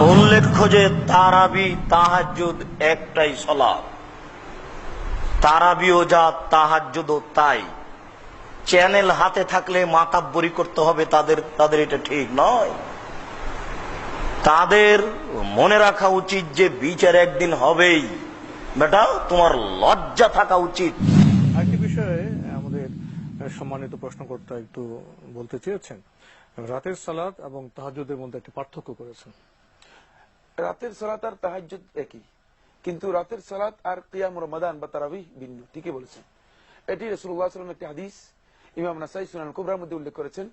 উল্লেখ্য যে তারাবি তাহাজুদ একটাই সলাপ। তারাবিও যা তাহাজুদও তাই। চ্যানেল হাতে থাকলে মাতাব্বরি করতে হবে, তাদের তাদের এটা ঠিক নয়। তাদের মনে রাখা উচিত যে বিচার একদিন হবেই। বেটা, তোমার লজ্জা থাকা উচিত। আরেকটি বিষয়ে আমাদের সম্মানিত প্রশ্নকর্তা একটু বলতে চেয়েছেন। রাতের সালাদ এবং তাহাজুদের মধ্যে একটি পার্থক্য করেছেন। রাতের সলাত আর তাহাজুদ একই। কিন্তু রাতের সলাত আর কিয়াম রমাদান বা তারাবি ভিন্ন, ঠিকই বলেছেন। এটি রসুল্লাহ সাল্লাম একটি হাদিস। ইমাম নাসাই সুনান কুবরার মধ্যে উল্লেখ করেছেন।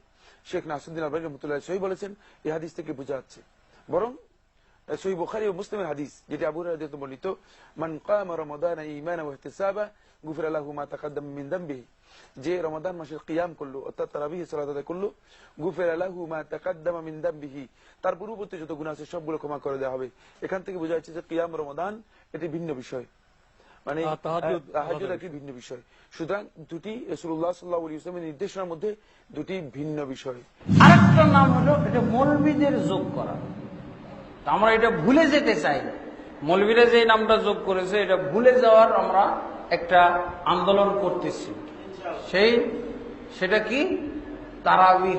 শেখ নাসুদ্দিন আলবাই রহমতুল্লাহ সহি বলেছেন, এই হাদিস থেকে বোঝা যাচ্ছে। বরং সহি বুখারী ও মুসলিমের হাদিস যেটি আবু বর্ণিত মান কাম রমাদান ঈমানা ওয়া ইহতিসাবা গুফিরা লাহু মা তাকাদ্দাম মিন দামবিহি যে রমাদান মাসের কিয়াম করল অর্থাৎ তারাবিহ সালাত আদায় করল গুফিরা লাহু মা তাকাদ্দামা মিন দামবিহি তার পূর্ববর্তী যত গুনাহ আছে সবগুলো ক্ষমা করে দেওয়া হবে এখান থেকে বোঝা যাচ্ছে যে কিয়াম রমাদান এটি ভিন্ন বিষয় মানে আর তাহাজ্জুদ তাহাজ্জুদ একটি ভিন্ন বিষয় সুতরাং দুটি রাসূলুল্লাহ সাল্লাল্লাহু আলাইহি ওয়াসাল্লামের নির্দেশনার মধ্যে দুটি ভিন্ন বিষয় আরেকটা নাম হলো এটা মৌলবীদের যোগ করা আমরা এটা ভুলে যেতে চাই। মৌলবীরা যে নামটা যোগ করেছে, এটা ভুলে যাওয়ার আমরা একটা আন্দোলন করতেছি। সেই, সেটা কি? তারাবি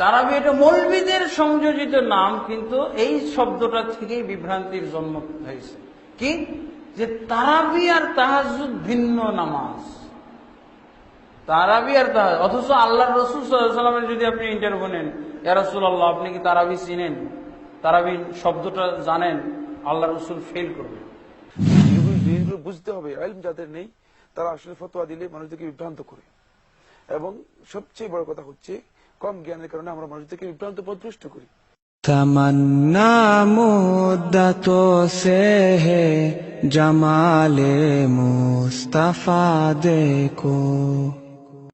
তারাবি এটা মৌলবীদের সংযোজিত নাম, কিন্তু এই শব্দটা থেকেই বিভ্রান্তির জন্ম হয়েছে। কি? যে তারাবি আর তাহাজুদ ভিন্ন নামাজ। তারাবি আর তাহাজ অথচ আল্লাহ রসুল সাল্লামের যদি আপনি ইন্টারভিউ নেন, ইয়া রসুল আল্লাহ আপনি কি তারাবি চিনেন? তারাবির শব্দটা জানেন আল্লাহ রসুল ফেল করবে। বুঝতে হবে যাদের নেই তারা আসলে ফতোয়া দিলে মানুষদেরকে বিভ্রান্ত করে। এবং সবচেয়ে বড় কথা হচ্ছে কম জ্ঞানের কারণে আমরা মানুষদেরকে বিভ্রান্ত পদভ্রষ্ট করি। تمنا مدتوں سے ہے جمال مصطفیٰ